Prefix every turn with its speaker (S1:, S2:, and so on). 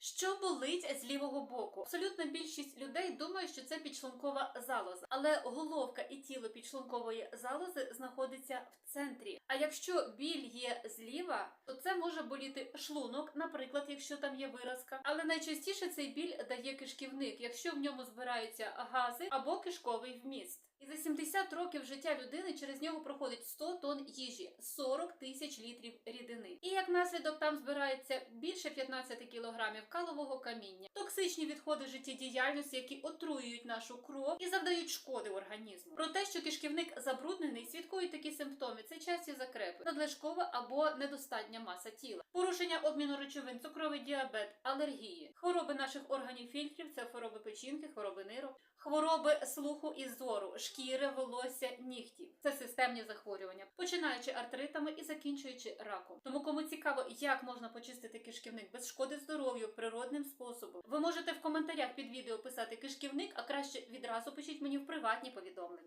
S1: Що болить з лівого боку? Абсолютна більшість людей думає, що це підшлункова залоза, але головка і тіло підшлункової залози знаходиться в центрі. А якщо біль є зліва, то це може боліти шлунок, наприклад, якщо там є виразка. Але найчастіше цей біль дає кишківник, якщо в ньому збираються гази або кишковий вміст. І за 70 років життя людини через нього проходить 100 тонн їжі, 40 тисяч літрів рідини. І як наслідок там збирається більше 15 кілограмів калового каміння, токсичні відходи життєдіяльності, які отруюють нашу кров і завдають шкоди організму. Про те, що кишківник забруднений, свідкують такі симптоми: це часті закрепи, надлишкова або недостатня маса тіла, порушення обміну речовин, цукровий діабет, алергії, хвороби наших органів фільтрів, це хвороби печінки, хвороби нирок, хвороби слуху і зору, шкіри, волосся, системні захворювання, починаючи артритами і закінчуючи раком. Тому кому цікаво, як можна почистити кишківник без шкоди здоров'ю природним способом, ви можете в коментарях під відео писати кишківник, а краще відразу пишіть мені в приватні повідомлення.